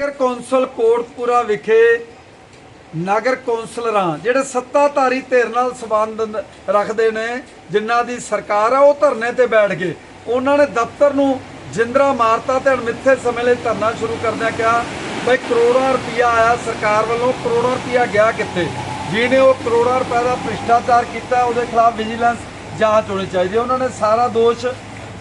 ਨਗਰ council Kotpura ਵਿਖੇ ਨਗਰ ਕੌਂਸਲਰਾਂ, ਜਿਹੜੇ ਸੱਤਾਧਾਰੀ ਧਿਰ ਨਾਲ ਸੰਬੰਧ ਰੱਖਦੇ ਨੇ, ਜਿਨ੍ਹਾਂ ਦੀ ਸਰਕਾਰ ਆ, ਉਹ ਧਰਨੇ ਤੇ ਬੈਠ ਗਏ। ਉਹਨਾਂ ਨੇ ਦਫ਼ਤਰ ਨੂੰ ਜਿੰਦਰਾ ਮਾਰਤਾ ਤੇ ਅਣਮਿੱਥੇ ਸਮੇਂ ਲਈ ਧਰਨਾ ਸ਼ੁਰੂ ਕਰਦਿਆਂ ਕਿਹਾ, ਬਈ ਕਰੋੜਾਂ ਰੁਪਇਆ ਆਇਆ ਸਰਕਾਰ ਵੱਲੋਂ, ਕਰੋੜਾਂ ਰੁਪਇਆ ਗਿਆ ਕਿੱਥੇ? ਜਿਹਨੇ ਉਹ ਕਰੋੜਾਂ ਰੁਪਏ ਦਾ ਭ੍ਰਿਸ਼ਟਾਚਾਰ ਕੀਤਾ, ਉਹਦੇ ਖਿਲਾਫ ਵਿਜੀਲੈਂਸ ਜਾਂਚ ਹੋਣੀ ਚਾਹੀਦੀ ਉਹਨਾਂ ਨੇ ਸਾਰਾ ਦੋਸ਼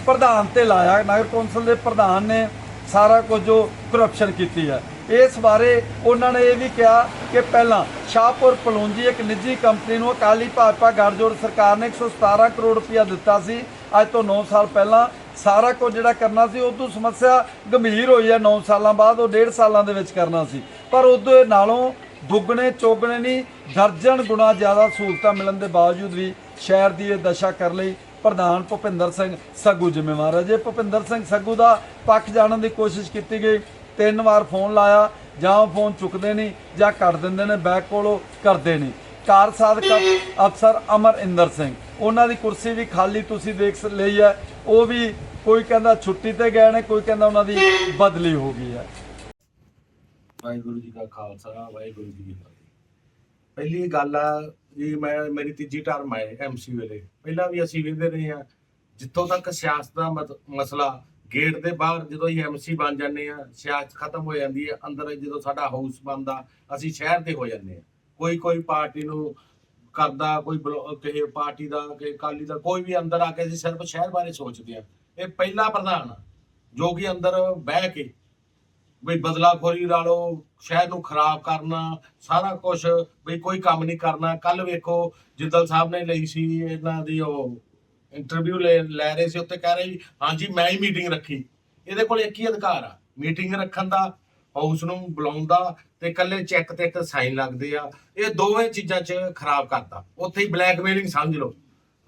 ਪ੍ਰਧਾਨ ਤੇ ਲਾਇਆ। ਨਗਰ ਕੌਂਸਲ ਦੇ ਪ੍ਰਧਾਨ ਨੇ ਸਾਰਾ ਕੁਝ ਜੋ ਕਰਪਸ਼ਨ ਕੀਤੀ ਹੈ। ਇਸ ਬਾਰੇ ਉਹਨਾਂ ਨੇ ਇਹ ਵੀ ਕਿਹਾ ਕਿ ਪਹਿਲਾਂ ਸ਼ਾਹਪੁਰ ਪਲੂੰਜੀ ਇੱਕ ਨਿੱਜੀ ਕੰਪਨੀ ਨੂੰ ਅਕਾਲੀ ਭਾਜਪਾ ਗੱਠਜੋੜ ਸਰਕਾਰ ਨੇ 117 ਕਰੋੜ ਰੁਪਇਆ ਦਿੱਤਾ ਸੀ। ਅੱਜ ਤੋਂ 9 ਸਾਲ ਪਹਿਲਾਂ ਸਾਰਾ ਕੁਝ ਜਿਹੜਾ ਕਰਨਾ ਸੀ ਉਹ ਤੋਂ ਸਮੱਸਿਆ ਗੰਭੀਰ ਹੋਈ ਹੈ। 9 ਸਾਲਾਂ ਬਾਅਦ ਉਹ 1.5 ਸਾਲਾਂ ਦੇ ਵਿੱਚ ਕਰਨਾ ਸੀ। ਪਰ ਉਦੋਂ ਨਾਲੋਂ ਦੁੱਗਣੇ, ਚੋਗਣੇ ਨਹੀਂ, ਦਰਜਨ ਗੁਣਾ ਜ਼ਿਆਦਾ ਸਹੂਲਤਾਂ ਮਿਲਣ ਦੇ ਬਾਵਜੂਦ ਵੀ ਸ਼ਹਿਰ ਦੀ ਇਹ ਦਸ਼ਾ ਕਰ ਲਈ। ਪ੍ਰਧਾਨ ਭੁਪਿੰਦਰ ਸਿੰਘ ਸੱਗੂ ਜ਼ਿੰਮੇਵਾਰ ਹੈ। ਜੇ ਭੁਪਿੰਦਰ ਸਿੰਘ ਸੱਗੂ ਦਾ ਪੱਖ ਜਾਣਨ ਦੀ ਕੋਸ਼ਿਸ਼ ਕੀਤੀ ਗਈ, ਤਿੰਨ ਵਾਰ ਫੋਨ ਲਾਇਆ, ਜਾਂ ਉਹ ਫੋਨ ਚੁੱਕਦੇ ਨਹੀਂ, ਜਾਂ ਕੱਟ ਦਿੰਦੇ ਨੇ, ਬੈਕ ਕੋਲੋਂ ਕਰਦੇ ਨਹੀਂ। ਕਾਰ ਸਾਧਕ ਅਫਸਰ ਅਮਰ ਇੰਦਰ ਸਿੰਘ, ਉਹਨਾਂ ਦੀ ਕੁਰਸੀ ਵੀ ਖਾਲੀ ਤੁਸੀਂ ਦੇਖ ਲਈ ਹੈ। ਉਹ ਵੀ ਕੋਈ ਕਹਿੰਦਾ ਛੁੱਟੀ ਤੇ ਗਏ ਨੇ, ਕੋਈ ਕਹਿੰਦਾ ਉਹਨਾਂ ਦੀ ਬਦਲੀ ਹੋ ਗਈ ਹੈ। ਵਾਹਿਗੁਰੂ ਜੀ ਕਾ ਖਾਲਸਾ, ਵਾਹਿਗੁਰੂ ਜੀ ਕੀ ਫਤਿਹ। ਪਹਿਲੀ ਗੱਲ ਆ ਵੀ ਮੈਂ ਮੇਰੀ ਤੀਜੀ ਟਰਮ ਹੈ ਐਮਸੀ ਵੇਲੇ। ਪਹਿਲਾਂ ਵੀ ਅਸੀਂ ਵਿੰਦੇ ਰਹੇ ਆ ਜਿੱਥੋਂ ਤੱਕ ਸਿਆਸਤ ਦਾ ਮਤ- ਮਸਲਾ ਗੇਟ ਦੇ ਬਾਹਰ ਜਦੋਂ ਹੀ ਐਮਸੀ ਬਣ ਜਾਂਦੇ ਆ ਸਿਆਸਤ ਖਤਮ ਹੋ ਜਾਂਦੀ ਹੈ ਅੰਦਰ ਜਦੋਂ ਸਾਡਾ ਹਾਊਸ ਬਣਦਾ ਅਸੀਂ ਸ਼ਹਿਰ ਤੇ ਹੋ ਜਾਂਦੇ ਆ ਕੋਈ ਕੋਈ ਪਾਰਟੀ ਨੂੰ ਕਰਦਾ ਕੋਈ ਬਲੋ- ਕਿਸੇ ਪਾਰਟੀ ਦਾ ਕਿਸੇ ਅਕਾਲੀ ਦਾ ਕੋਈ ਵੀ ਅੰਦਰ ਆ ਕੇ ਅਸੀਂ ਸਿਰਫ ਸ਼ਹਿਰ ਬਾਰੇ ਸੋਚਦੇ ਆ ਇਹ ਪਹਿਲਾ ਪ੍ਰਧਾਨ ਆ, ਜੋ ਕਿ ਅੰਦਰ ਬਹਿ ਕੇ ਬਈ ਬਦਲਾਖੋਰੀ ਲਾ ਲਓ ਸ਼ਹਿਰ ਨੂੰ ਖਰਾਬ ਕਰਨਾ, ਸਾਰਾ ਕੁਝ ਬਈ ਕੋਈ ਕੰਮ ਨਹੀਂ ਕਰਨਾ। ਕੱਲ ਵੇਖੋ, ਜਿੱਦਲ ਸਾਹਿਬ ਨੇ ਲਈ ਸੀ ਇਹਨਾਂ ਦੀ ਉਹ ਇੰਟਰਵਿਊ ਲੈ ਰਹੇ ਸੀ ਉੱਤੇ ਕਹਿ ਰਹੇ ਹਾਂਜੀ ਮੈਂ ਹੀ ਮੀਟਿੰਗ ਰੱਖੀ। ਇਹਦੇ ਕੋਲ ਇੱਕ ਹੀ ਅਧਿਕਾਰ ਆ ਮੀਟਿੰਗ ਰੱਖਣ ਦਾ ਹਾਊਸ ਨੂੰ ਬੁਲਾਉਣ ਦਾ ਤੇ ਕੱਲੇ ਚੈੱਕ ਤੇ ਇੱਕ ਸਾਈਨ ਲੱਗਦੇ ਆ। ਇਹ ਦੋਵੇਂ ਚੀਜ਼ਾਂ 'ਚ ਖਰਾਬ ਕਰਦਾ ਉੱਥੇ ਹੀ ਬਲੈਕਮੇਲਿੰਗ ਸਮਝ ਲਓ।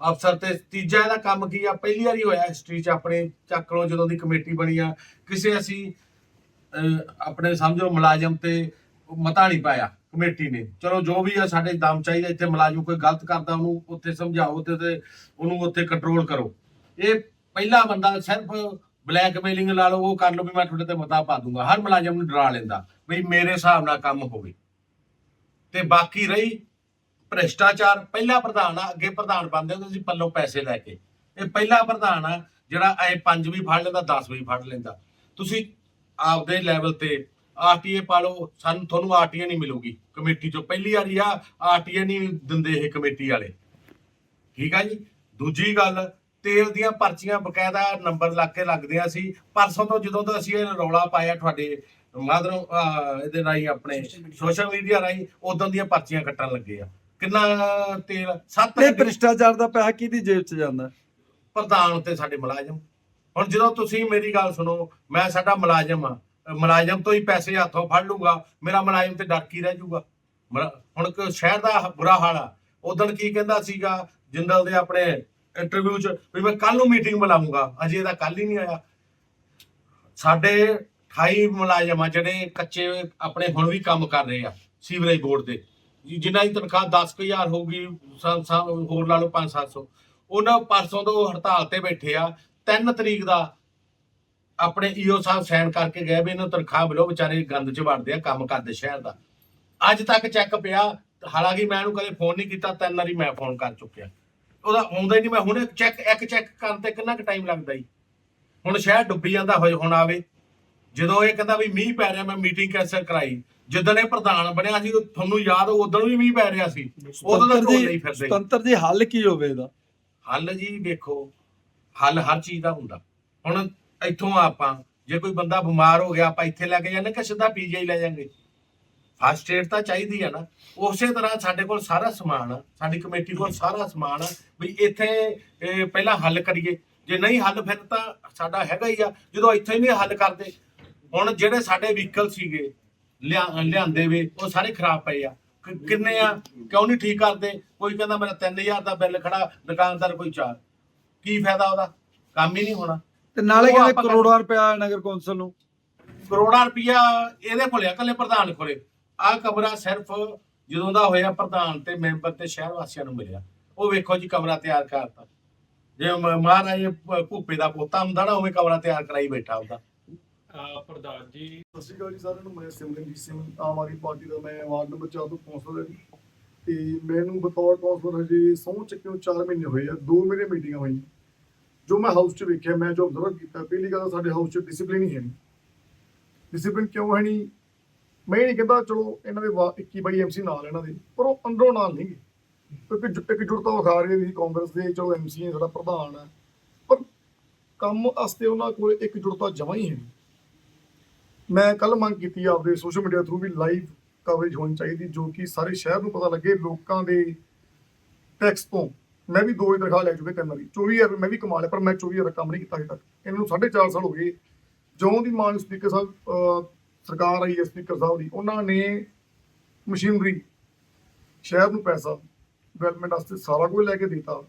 ਅਫਸਰ ਤੇ ਤੀਜਾ ਇਹਦਾ ਕੰਮ ਕੀ ਆ? ਪਹਿਲੀ ਵਾਰੀ ਹੋਇਆ ਹਿਸਟਰੀ 'ਚ ਆਪਣੇ, ਚੱਕ ਲਓ ਜਦੋਂ ਦੀ ਕਮੇਟੀ ਬਣੀ ਆ। ਕਿਸੇ ਅਸੀਂ ਆਪਣੇ ਸਮਝੋ ਮੁਲਾਜ਼ਮ ਤੇ ਮਤਾ ਨਹੀਂ ਪਾਇਆ, ਕਮੇਟੀ ਨੇ। ਚਲੋ ਜੋ ਵੀ ਆ ਸਾਡੇ ਦਮ ਚਾਹੀਦਾ, ਇੱਥੇ ਮੁਲਾਜ਼ਮ ਕੋਈ ਗਲਤ ਕਰਦਾ, ਉਹਨੂੰ ਉੱਥੇ ਸਮਝਾਓ ਤੇ ਤੇ ਉਹਨੂੰ ਉੱਥੇ ਕੰਟਰੋਲ ਕਰੋ। ਇਹ ਪਹਿਲਾ ਬੰਦਾ ਸਿਰਫ ਬਲੈਕਮੇਲਿੰਗ ਲਾ ਲਓ, ਉਹ ਕਰ ਲਓ ਵੀ ਮੈਂ ਤੁਹਾਡੇ ਤੇ ਮਤਾ ਪਾ ਦੂੰਗਾ। ਹਰ ਮੁਲਾਜ਼ਮ ਨੂੰ ਡਰਾ ਲੈਂਦਾ ਵੀ ਮੇਰੇ ਹਿਸਾਬ ਨਾਲ ਕੰਮ ਹੋਵੇ। ਤੇ ਬਾਕੀ ਰਹੀ ਭ੍ਰਿਸ਼ਟਾਚਾਰ। ਪਹਿਲਾ ਪ੍ਰਧਾਨ ਆ, ਅੱਗੇ ਪ੍ਰਧਾਨ ਬਣਦੇ ਹੁੰਦੇ ਸੀ ਪੱਲੋਂ ਪੈਸੇ ਲੈ ਕੇ। ਇਹ ਪਹਿਲਾ ਪ੍ਰਧਾਨ ਆ, ਜਿਹੜਾ ਐ ਪੰਜ ਵੀ ਫੜ ਲੈਂਦਾ 10 ਵੀ ਫੜ ਲੈਂਦਾ। ਤੁਸੀਂ ਆਪਦੇ ਲੈਵਲ ਤੇ ਆਰਟੀਏ ਪਾ ਲਓ ਸਾਨੂੰ ਤੁਹਾਨੂੰ ਆਰਟੀਏ ਨਹੀਂ ਮਿਲੂਗੀ। ਕਮੇਟੀ ਚੋਂ ਪਹਿਲੀ ਵਾਰੀ ਆ ਆਰਟੀਏ ਨਹੀਂ ਦਿੰਦੇ ਇਹ ਕਮੇਟੀ ਵਾਲੇ। ਠੀਕ ਆ ਜੀ? ਦੂਜੀ ਗੱਲ ਤੇਲ ਦੀਆਂ ਪਰਚੀਆਂ ਬਕਾਇਦਾ ਨੰਬਰ ਲੱਗ ਕੇ ਲੱਗਦੀਆਂ ਸੀ। ਪਰਸੋਂ ਤੋਂ ਜਦੋਂ ਤੋਂ ਅਸੀਂ ਇਹ ਰੌਲਾ ਪਾਇਆ ਤੁਹਾਡੇ ਮਾਧਰੋਂ ਇਹਦੇ ਰਾਹੀਂ ਆਪਣੇ ਸੋਸ਼ਲ ਮੀਡੀਆ ਰਾਹੀਂ ਉਦੋਂ ਦੀਆਂ ਪਰਚੀਆਂ ਕੱਟਣ ਲੱਗੇ ਆ। ਕਿੰਨਾ ਤੇਲ? ਸੱਤ ਇਹ ਭ੍ਰਿਸ਼ਟਾਚਾਰ ਦਾ ਪੈਸਾ ਕਿਹਦੀ ਜੇਬ 'ਚ ਜਾਂਦਾ? ਪ੍ਰਧਾਨ ਤੇ ਸਾਡੇ ਮੁਲਾਜ਼ਮ। ਹੁਣ ਜਦੋਂ ਤੁਸੀਂ ਮੇਰੀ ਗੱਲ ਸੁਣੋ, ਮੈਂ ਸਾਡਾ ਮੁਲਾਜ਼ਮ ਆ ਮੁਲਾਜ਼ਮ ਤੋਂ ਹੀ ਪੈਸੇ ਹੱਥੋਂ ਫੜ ਲੂੰਗਾ ਮੇਰਾ ਮੁਲਾਜ਼ਮ ਤੇ ਡਰ ਰਹਿ ਜਾਊਗਾ? ਹੁਣ ਕਿ ਸ਼ਹਿਰ ਦਾ ਬੁਰਾ ਹਾਲ ਆ। ਉਦੋਂ ਕੀ ਕਹਿੰਦਾ ਸੀਗਾ, ਜਿੰਦਲ ਦੇ ਆਪਣੇ ਇੰਟਰਵਿਊ 'ਚ, ਵੀ ਮੈਂ ਕੱਲ ਨੂੰ ਮੀਟਿੰਗ ਬੁਲਾਉਂਗਾ ਅਜੇ ਤਾਂ ਕੱਲ ਹੀ ਨਹੀਂ ਆਇਆ। ਸਾਡੇ 28 ਮੁਲਾਜ਼ਮ ਆ ਜਿਹੜੇ ਕੱਚੇ ਆਪਣੇ ਹੁਣ ਵੀ ਕੰਮ ਕਰ ਰਹੇ ਆ, ਸੀਵਰੇਜ ਬੋਰਡ ਦੇ। ਜਿ- ਜਿਨ੍ਹਾਂ ਦੀ ਤਨਖਾਹ 10000 ਹੋਊਗੀ, ਸਾ- ਸਾ- ਹੋਰ ਲਾ ਲਓ 5-700 ਉਹਨਾਂ ਪਰਸੋਂ ਤੋਂ ਹੜਤਾਲ ਤੇ ਬੈਠੇ ਆ। 3 ਤਰੀਕ ਦਾ ਆਪਣੇ ਈਓ ਸਾਹਿਬ ਸਾਈਨ ਕਰਕੇ ਗਏ ਵੀ ਇਹਨੂੰ ਤਨਖਾਹ ਮਿਲੋ ਵਿਚਾਰੇ ਗੰਦ ਚ ਵੜਦੇ ਆ ਕੰਮ ਕਰਦੇ ਸ਼ਹਿਰ ਦਾ। ਅੱਜ ਤੱਕ ਚੈੱਕ ਪਿਆ ਹਾਲਾਂਕਿ ਮੈਂ ਇਹਨੂੰ ਕਦੇ ਫੋਨ ਨਹੀਂ ਕੀਤਾ ਤਿੰਨ ਵਾਰੀ ਮੈਂ ਫੋਨ ਕਰ ਚੁੱਕਿਆ। ਉਹਦਾ ਆਉਂਦਾ ਹੀ ਨਹੀਂ ਮੈਂ ਹੁਣੇ ਚੈੱਕ ਇੱਕ ਚੈੱਕ ਕਰਨ ਤੇ ਕਿੰਨਾ ਕੁ ਟਾਈਮ ਲੱਗਦਾ ਜੀ? ਹੁਣ ਸ਼ਹਿਰ ਡੁੱਬੀ ਜਾਂਦਾ ਹੋਏ ਹੁਣ ਆਵੇ। ਜਦੋਂ ਇਹ ਕਹਿੰਦਾ ਵੀ ਮੀਂਹ ਪੈ ਰਿਹਾ ਮੈਂ ਮੀਟਿੰਗ ਕੈਂਸਲ ਕਰਾਈ। ਜਦੋਂ ਇਹ ਪ੍ਰਧਾਨ ਬਣਿਆ ਸੀ ਤੁਹਾਨੂੰ ਯਾਦ ਉਦੋਂ ਵੀ ਮੀਂਹ ਪੈ ਰਿਹਾ ਸੀ। ਉਦੋਂ ਦਾ ਢੋਲ ਨਹੀਂ ਫਿਰਦੇ। ਸੁਤੰਤਰ ਜੀ ਹੱਲ ਕੀ ਹੋਵੇ ਇਹਦਾ? ਹੱਲ ਜੀ ਵੇਖੋ ਹੱਲ ਹਰ ਚੀਜ਼ ਦਾ ਹੁੰਦਾ। ਹੁਣ ਇੱਥੋਂ ਆਪਾਂ, ਜੇ ਕੋਈ ਬੰਦਾ ਬਿਮਾਰ ਹੋ ਗਿਆ, ਆਪਾਂ ਇੱਥੇ ਲੈ ਕੇ ਜਾਂਦੇ ਕਿ ਸਿੱਧਾ ਪੀਜੀਆਈ ਲੈ ਜਾਾਂਗੇ। ਫਸਟ ਏਡ ਤਾਂ ਚਾਹੀਦੀ ਆ ਨਾ। ਉਸੇ ਤਰ੍ਹਾਂ ਸਾਡੇ ਕੋਲ ਸਾਰਾ ਸਮਾਨ ਆ ਸਾਡੀ ਕਮੇਟੀ ਕੋਲ ਸਾਰਾ ਸਮਾਨ ਆ, ਵੀ ਇੱਥੇ ਪਹਿਲਾਂ ਹੱਲ ਕਰੀਏ। ਜੇ ਨਹੀਂ ਹੱਲ, ਫਿਰ ਤਾਂ ਸਾਡਾ ਹੈਗਾ ਹੀ ਆ। ਜਦੋਂ ਇੱਥੇ ਨਹੀਂ ਹੱਲ ਕਰਦੇ, ਹੁਣ ਜਿਹੜੇ ਸਾਡੇ ਵਹੀਕਲ ਸੀਗੇ, ਲਿਆ- ਲਿਆਂਦੇ ਵੇ, ਉਹ ਸਾਰੇ ਖਰਾਬ ਪਏ ਆ। ਕਿੰਨੇ ਆ? ਕਿਉਂ ਨਹੀਂ ਠੀਕ ਕਰਦੇ? ਕੋਈ ਕਹਿੰਦਾ ਮੇਰਾ 3000 ਦਾ ਬਿੱਲ ਖੜਾ, ਦੁਕਾਨਦਾਰ ਕੋਈ 4 ਕੀ ਫਾਇਦਾ ਉਹਦਾ? ਕੰਮ ਹੀ ਨਹੀਂ ਹੋਣਾ। ਤੇ ਨਾਲੇ ਉਹ ਕਹਿੰਦੇ ਆਪਾਂ ਕਰੋੜਾਂ ਰੁਪਇਆ ਨਗਰ ਕੌਂਸਲ ਨੂੰ। ਕਰੋੜਾਂ ਰੁਪਇਆ ਇਹਦੇ ਕੋਲੇ ਆ ਕੱਲੇ ਪ੍ਰਧਾਨ ਕੋਲੇ। ਆਹ ਕਮਰਾ ਸਿਰਫ ਜਦੋਂ ਦਾ ਹੋਇਆ ਪ੍ਰਧਾਨ ਤੇ ਮੈਂਬਰ ਤੇ ਸ਼ਹਿਰ ਵਾਸੀਆਂ ਨੂੰ ਮਿਲਿਆ। ਉਹ ਵੇਖੋ ਜੀ ਕਮਰਾ ਤਿਆਰ ਕਰਤਾ। ਜੇ ਮ- ਮਹਾਰਾਜ ਭ- ਭੂਪੇ ਦਾ ਪੋਤਾ ਹੁੰਦਾ ਨਾ ਉਵੇਂ ਕਮਰਾ ਤਿਆਰ ਕਰਾਈ ਬੈਠਾ ਹੁੰਦਾ ਅਹ ਪ੍ਰਧਾਨ ਜੀ। ਸਤਿ ਸ਼੍ਰੀ ਅਕਾਲ ਜੀ ਸਾਰਿਆਂ ਨੂੰ ਮੈਂ ਸਿਮਰਨਜੀਤ ਸਿੰਘ ਆਮ ਆਦਮੀ ਪਾਰਟੀ ਦਾ ਮੈਂ ਵਾਰਡ ਨੰਬਰ 4 ਤੋਂ ਕੌਂਸਲਰ ਹਾਂ ਜੀ। ਤੇ ਮੈਨੂੰ ਬਤੌਰ ਕੌਂਸਲਰ ਹਜੇ ਸਹੁੰ ਚੱਕਿਓ 4 ਮਹੀਨੇ ਹੋਏ ਆ, ਦੋ ਮੇਰੇ ਮੀਟਿੰਗਾਂ ਹੋਈਆਂ। ਜੋ ਮੈਂ ਹਾਊਸ 'ਚ ਵੇਖਿਆ, ਮੈਂ ਜੋ ਅਬਜ਼ਰਵ ਕੀਤਾ, ਪਹਿਲੀ ਗੱਲ ਤਾਂ ਸਾਡੇ ਹਾਊਸ 'ਚ ਡਿਸਪਲਿਨ ਹੀ ਹੈ ਨਹੀਂ। ਡਿਸਪਲਿਨ ਕਿਉਂ ਹੈ ਨਹੀਂ? ਮੈਂ ਇਹ ਨਹੀਂ ਕਹਿੰਦਾ, ਚਲੋ ਇਹਨਾਂ ਦੇ ਵਾ- 21 ਬਾਈ ਐਮਸੀ ਨਾਲ ਇਹਨਾਂ ਦੇ, ਪਰ ਉਹ ਅੰਦਰੋਂ ਨਾਲ ਨਹੀਂ ਗੇ। ਕਿਉਂਕਿ ਇੱਕ ਜੁੜਤਾ ਵਿਖਾ ਰਹੇ ਸੀ ਕਾਂਗਰਸ ਦੇ, ਚਲੋ ਐਮਸੀ ਸਾਡਾ ਪ੍ਰਧਾਨ ਹੈ ਪਰ ਕੰਮ ਵਾਸਤੇ ਉਹਨਾਂ ਕੋਲ ਇੱਕ ਜੁੜਤਾ ਜਮਾਂ ਹੀ ਹੈ ਮੈਂ ਕੱਲ ਮੰਗ ਕੀਤੀ ਆਪਦੇ ਸੋਸ਼ਲ ਮੀਡੀਆ ਥਰੂ ਵੀ ਲਾਈਵ ਕਵਰੇਜ ਹੋਣੀ ਚਾਹੀਦੀ, ਜੋ ਕਿ ਸਾਰੇ ਸ਼ਹਿਰ ਨੂੰ ਪਤਾ ਲੱਗੇ, ਲੋਕਾਂ ਦੇ ਟੈਕਸ ਤੋਂ। ਮੈਂ ਵੀ ਦੋ ਹੀ ਤਨਖਾਹ ਲੈ ਚੁੱਕੇ ਤਿੰਨ ਵਾਰੀ। 24000 ਰੁਪਏ ਮੈਂ ਵੀ ਕਮਾ ਲਿਆ, ਪਰ ਮੈਂ 24000 ਦਾ ਕੰਮ ਨਹੀਂ ਕੀਤਾ ਹਜੇ ਤੱਕ। ਇਹਨਾਂ ਨੂੰ 4.5 ਸਾਲ ਹੋ ਗਏ। ਜਿਉਂ ਦੀ ਮਾਨ ਸਪੀਕਰ ਸਾਹਿਬ ਸਰਕਾਰ ਆਈ ਹੈ ਸਪੀਕਰ ਸਾਹਿਬ ਦੀ, ਉਹਨਾਂ ਨੇ ਮਸ਼ੀਨਰੀ, ਸ਼ਹਿਰ ਨੂੰ ਪੈਸਾ ਡਿਵੈਲਪਮੈਂਟ ਵਾਸਤੇ ਸਾਰਾ ਕੁਝ ਲੈ ਕੇ ਦਿੱਤਾ।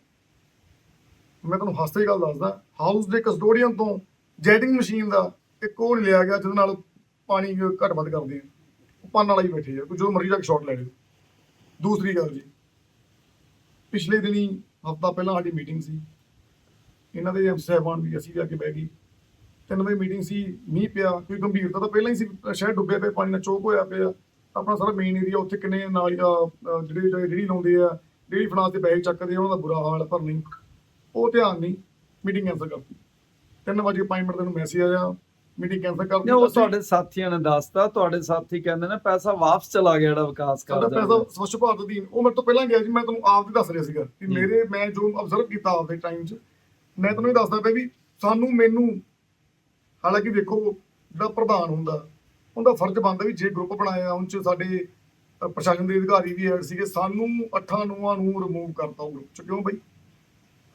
ਮੈਂ ਤੁਹਾਨੂੰ ਹੱਸਦੇ ਗੱਲ ਦੱਸਦਾ ਹਾਊਸ ਦੇ ਕਸਟੋਡੀਅਨ ਤੋਂ ਜੈਟਿੰਗ ਮਸ਼ੀਨ ਦਾ ਇੱਕ ਉਹ ਨਹੀਂ ਲਿਆ ਗਿਆ, ਜਿਹਦੇ ਨਾਲ ਪਾਣੀ ਘੱਟ ਵੱਧ ਕਰਦੇ ਆ। ਪੰਨ ਵਾਲਾ ਹੀ ਬੈਠੇ ਆ ਕੋਈ ਜੋ ਮਰਜ਼ੀ ਜਾ ਕੇ ਸ਼ਾਟ ਲੈ ਲਿਓ। ਦੂਸਰੀ ਗੱਲ ਜੀ ਪਿਛਲੇ ਦਿਨੀ ਹਫਤਾ ਪਹਿਲਾਂ ਸਾਡੀ ਮੀਟਿੰਗ ਸੀ। ਇਹਨਾਂ ਦੇ ਸਾਹਿਬਾਨ ਵੀ ਅਸੀਂ ਵੀ ਜਾ ਕੇ ਬਹਿ ਗਈ ਤਿੰਨ ਵਜੇ ਮੀਟਿੰਗ ਸੀ ਮੀਂਹ ਪਿਆ ਕੋਈ ਗੰਭੀਰਤਾ ਤਾਂ ਪਹਿਲਾਂ ਹੀ ਸੀ ਸ਼ਹਿਰ ਡੁੱਬਿਆ ਪਿਆ ਪਾਣੀ ਨਾਲ ਚੋਕ ਹੋਇਆ ਪਿਆ। ਆਪਣਾ ਸਾਰਾ ਮੇਨ ਏਰੀਆ ਉੱਥੇ ਕਿੰਨੇ ਨਾਲੀ ਦਾ ਜਿਹੜੇ ਜਿਹੜੇ ਰੇਹੜੀ ਲਾਉਂਦੇ ਆ ਰੇਹੜੀ ਫਨਾਸ ਤੇ ਬੈਗ ਚੱਕਦੇ ਆ ਉਹਨਾਂ ਦਾ ਬੁਰਾ ਹਾਲ ਹੈ, ਪਰ ਨਹੀਂ। ਉਹ ਧਿਆਨ ਨਹੀਂ ਮੀਟਿੰਗ ਕੈਂਸਲ ਕਰਤੀ। ਤਿੰਨ ਵਜੇ 5 ਮਿੰਟ ਤੈਨੂੰ ਮੈਸੇਜ ਆਇਆ ਮੀਟਿੰਗ ਕੈਂਸਲ ਕਰ ਨਹੀਂ ਉਹ ਤੁਹਾਡੇ ਸਾਥੀਆਂ ਨੇ ਦੱਸਤਾ ਤੁਹਾਡੇ ਸਾਥੀ ਕਹਿੰਦੇ ਨੇ ਪੈਸਾ ਵਾਪਸ ਚਲਾ ਗਿਆ ਜਿਹੜਾ ਵਿਕਾਸ ਸਾਡਾ ਕਰਦਾ ਪੈਸਾ ਸਵੱਛ ਭਾਰਤ ਅਧੀਨ। ਉਹ ਮੇਰੇ ਤੋਂ ਪਹਿਲਾਂ ਗਿਆ ਜੀ ਮੈਂ ਤੁਹਾਨੂੰ ਆਪ ਦੀ ਦੱਸ ਰਿਹਾ ਸੀਗਾ ਕਿ। ਮੇਰੇ ਮੈਂ ਜੋ ਅਬਜ਼ਰਵ ਕੀਤਾ ਆਪਦੇ ਟਾਈਮ 'ਚ ਮੈਂ ਤੁਹਾਨੂੰ ਇਹ ਦੱਸਦਾ ਪਿਆ ਵੀ ਸਾਨੂੰ ਮੈਨੂੰ ਹਾਲਾਂਕਿ ਵੇਖੋ ਜਿਹੜਾ ਪ੍ਰਧਾਨ ਹੁੰਦਾ ਉਹਦਾ ਫਰਜ਼ ਬਣਦਾ ਵੀ ਜੇ ਗਰੁੱਪ ਬਣਾਇਆ ਉਹਨਾਂ 'ਚ ਸਾਡੇ ਅ, ਪ੍ਰਸ਼ਾਸਨ ਦੇ ਅਧਿਕਾਰੀ ਵੀ ਐਡ ਸੀਗੇ ਸਾਨੂੰ ਅੱਠਾਂ ਨੂੰਹਾਂ ਨੂੰ ਰਿਮੂਵ ਕਰਤਾ ਉਹ ਗਰੁੱਪ 'ਚ। ਕਿਉਂ ਬਈ?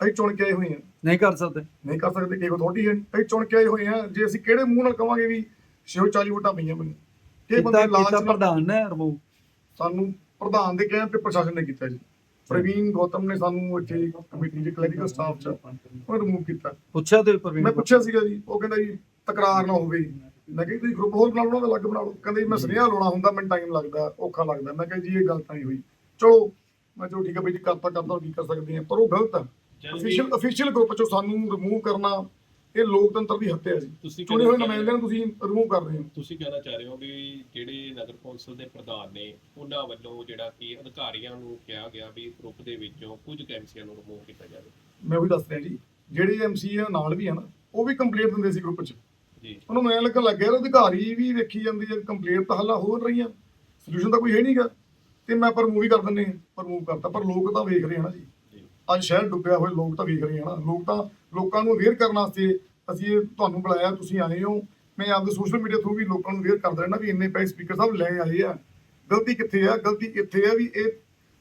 ਅਸੀਂ ਚੁਣ ਕੇ ਆਏ ਹੋਏ ਹਾਂ। ਨਹੀਂ ਕਰ ਸਕਦੇ। ਨਹੀਂ ਕਰ ਸਕਦੇ ਕਿ ਅਥਾਰਟੀ ਹੈ। ਨਹੀਂ। ਅਸੀਂ ਚੁਣ ਕੇ ਆਏ ਹੋਏ ਹਾਂ। ਜੇ ਅਸੀਂ ਕਿਹੜੇ ਮੂੰਹ ਨਾਲ ਕਵਾਂਗੇ ਵੀ ਛੇ 40 ਵੋਟਾਂ ਪਈਆਂ ਮੈਨੂੰ? ਇਹ ਕੀਤਾ ਬੰਦੇ ਲਾਲਚ ਕੀਤਾ ਨਾਲ ਪ੍ਰਧਾਨ ਨੇ ਰਿਮੂਵ ਸਾਨੂੰ ਪ੍ਰਧਾਨ ਦੇ ਕਹਿਣ ਤੇ ਪ੍ਰਸ਼ਾਸਨ ਨੇ ਕੀਤਾ ਜੀ। ਪ੍ਰਵੀਨ ਗੌਤਮ ਨੇ ਸਾਨੂੰ ਇੱਥੇ ਕਮੇਟੀ ਦੇ ਕਲੈਰੀਕਲ ਸਟਾਫ ਚ ਉਹ ਰਿਮੂਵ ਕੀਤਾ। ਪੁੱਛਿਆ ਤੇ ਪ੍ਰਵੀਨ ਮੈਂ ਪੁੱਛਿਆ ਸੀਗਾ ਜੀ। ਉਹ ਕਹਿੰਦਾ ਜੀ ਤਕਰਾਰ ਨਾ ਹੋਵੇ। ਮੈਂ ਕਿਹਾ ਜੀ ਤੁਸੀਂ ਗਰੁੱਪ ਹੋਰ ਬਣਾ ਲਓ ਅਲੱਗ ਬਣਾ ਲਓ। ਕਹਿੰਦੇ ਜੀ ਮੈਂ ਸੁਨੇਹਾ ਲਾਉਣਾ ਹੁੰਦਾ ਮੈਨੂੰ ਟਾਈਮ ਲੱਗਦਾ ਔਖਾ ਲੱਗਦਾ। ਮੈਂ ਕਿਹਾ ਜੀ ਇਹ ਗੱਲ ਤਾਂ ਨਹੀਂ ਹੋਈ। ਚਲੋ ਮੈਂ ਚਲੋ ਠੀਕ ਹੈ ਬਈ ਜੀ ਕਰਤਾ ਕਰਤਾ ਕੀ ਕਰ ਸਕਦੇ ਆ ਪਰ ਉਹ ਗਲਤ ਹੈ ਅਫੀਸ਼ੀਅਲ ਅਫੀਸ਼ੀਅਲ ਗਰੁੱਪ ਚੋਂ ਸਾਨੂੰ ਰਿਮੂਵ ਕਰਨਾ ਇਹ ਲੋਕਤੰਤਰ ਦੀ ਹੱਤਿਆ ਜੀ। ਤੁਸੀਂ ਚੁਣੇ ਹੋਏ ਨੁਮਾਇੰਦਿਆਂ ਨੂੰ ਤੁਸੀਂ ਰਿਮੂਵ ਕਰ ਰਹੇ ਹੋ। ਤੁਸੀਂ ਕਹਿਣਾ ਚਾਹ ਰਹੇ ਹੋ ਵੀ ਜਿਹੜੇ ਨਗਰ ਕੌਂਸਲ ਦੇ ਪ੍ਰਧਾਨ ਨੇ ਉਹਨਾਂ ਵੱਲੋਂ ਜਿਹੜਾ ਕਿ ਅਧਿਕਾਰੀਆਂ ਨੂੰ ਕਿਹਾ ਗਿਆ ਵੀ ਗਰੁੱਪ ਦੇ ਵਿੱਚੋਂ ਕੁਝ ਕੈਂਸੀਆਂ ਨੂੰ ਰਿਮੂਵ ਕੀਤਾ ਜਾਵੇ। ਮੈਂ ਉਹੀ ਦੱਸ ਰਿਹਾ ਜੀ ਜਿਹੜੇ ਐਮਸੀ ਆ ਨਾਲ ਵੀ ਆ ਨਾ ਉਹ ਵੀ ਕੰਪਲੀਟ ਦਿੰਦੇ ਸੀ ਗਰੁੱਪ 'ਚ। ਜੀ। ਉਹਨੂੰ ਮੈਨੂੰ ਲੱਗਣ ਲੱਗਿਆ ਅਧਿਕਾਰੀ ਵੀ ਵੇਖੀ ਜਾਂਦੀ ਹੈ ਕੰਪਲੀਟ ਤਾਂ ਹੱਲਾ ਹੋ ਰਹੀਆਂ ਸੋਲੂਸ਼ਨ ਤਾਂ ਕੋਈ ਹੈ ਨਹੀਂਗਾ ਤੇ ਮੈਂ ਪਰ ਮੂਵੀ ਕਰ ਦਿੰਨੇ ਪਰ ਮੂਵ ਕਰਤਾ ਪਰ ਲੋਕ ਤਾਂ ਵੇਖ ਰਹੇ ਆ ਨਾ ਜੀ ਜੀ। ਅੱਜ ਸ਼ਹਿਰ ਡੁੱਬਿਆ ਹੋਇਆ ਲੋਕ ਤਾਂ ਵੇਖ ਰਹੇ ਆ ਨਾ। ਲੋਕ ਤਾਂ ਲੋਕਾਂ ਨੂੰ ਅਵੇਅਰ ਕਰਨ ਵਾਸਤੇ ਅਸੀਂ ਇਹ ਤੁਹਾਨੂੰ ਬੁਲਾਇਆ ਤੁਸੀਂ ਆਏ ਹੋ। ਮੈਂ ਆਪਦੇ ਸੋਸ਼ਲ ਮੀਡੀਆ ਥਰੂ ਵੀ ਲੋਕਾਂ ਨੂੰ ਅਵੇਅਰ ਕਰਦਾ ਰਹਿਣਾ ਵੀ ਇੰਨੇ ਪੈਸੇ ਸਪੀਕਰ ਸਾਹਿਬ ਲੈ ਆਏ ਆ। ਗਲਤੀ ਕਿੱਥੇ ਆ? ਗਲਤੀ ਇੱਥੇ ਆ ਵੀ ਇਹ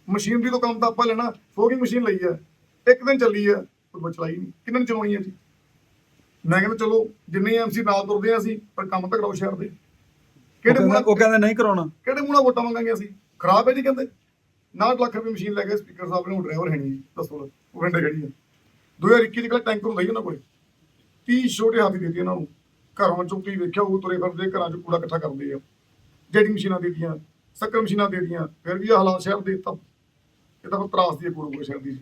ਮਸ਼ੀਨਰੀ ਤੋਂ ਕੰਮ ਤਾਂ ਆਪਾਂ ਲੈਣਾ ਫੋਗਿੰਗ ਮਸ਼ੀਨ ਲਈ ਆ। ਇੱਕ ਦਿਨ ਚੱਲੀ ਆ ਉਹ ਚਲਾਈ ਨਹੀਂ। ਕਿੰਨਾਂ ਨੇ ਚਲਾਉਣੀ ਆ ਜੀ? ਮੈਂ ਕਹਿੰਦਾ ਚਲੋ ਜਿੰਨੇ ਐਮਸੀ ਨਾਲ ਤੁਰਦੇ ਆ ਅਸੀਂ ਪਰ ਕੰਮ ਤਾਂ ਕਰਾਓ ਸ਼ਹਿਰ ਦੇ। ਕਿਹੜੇ ਉਹ ਕਹਿੰਦੇ ਨਹੀਂ ਕਰਾਉਣਾ। ਕਿਹੜੇ ਨਾਲ ਵੋਟਾਂ ਮੰਗਾਂਗੇ ਅਸੀਂ? ਖਰਾਬ ਹੈ ਜੀ ਕਹਿੰਦੇ। 9 ਲੱਖ ਰੁਪਏ ਮਸ਼ੀਨ ਲੈ ਕੇ ਸਪੀਕਰ ਸਾਹਿਬ ਨੇ ਡਰਾਈਵਰ ਹੈ ਨਹੀਂ ਜੀ ਦੱਸੋ ਉਹ ਘੰਟੇ ਖੜੀ ਹੈ। 2021 ਦੀ ਗੱਲ ਟੈਂਕਰ ਹੁੰਦਾ ਸੀ ਉਹਨਾਂ ਕੋਲੇ। 30 ਛੋਟੇ ਹਾਥੀ ਦਿੱਤੇ ਇਹਨਾਂ ਨੂੰ। ਘਰਾਂ ਚੋਂ ਕੀ ਵੇਖਿਆ, ਉਹ ਤੁਰੇ ਫਿਰਦੇ, ਘਰਾਂ 'ਚ ਕੂੜਾ ਇਕੱਠਾ ਕਰਦੇ ਆ। ਜੈਟਿੰਗ ਮਸ਼ੀਨਾਂ ਦੇ ਦਿੱਤੀਆਂ, ਸ਼ੱਕਰ ਮਸ਼ੀਨਾਂ ਦੇ ਦਿੱਤੀਆਂ, ਫਿਰ ਵੀ ਇਹ ਹਾਲਾਤ ਸ਼ਹਿਰ ਦੇ ਤਾਂ ਇਹ ਤਾਂ ਫਿਰ ਤਰਾਸ ਦੀ ਕੂੜਾ ਸ਼ਹਿਰ ਦੀ। ਸੀ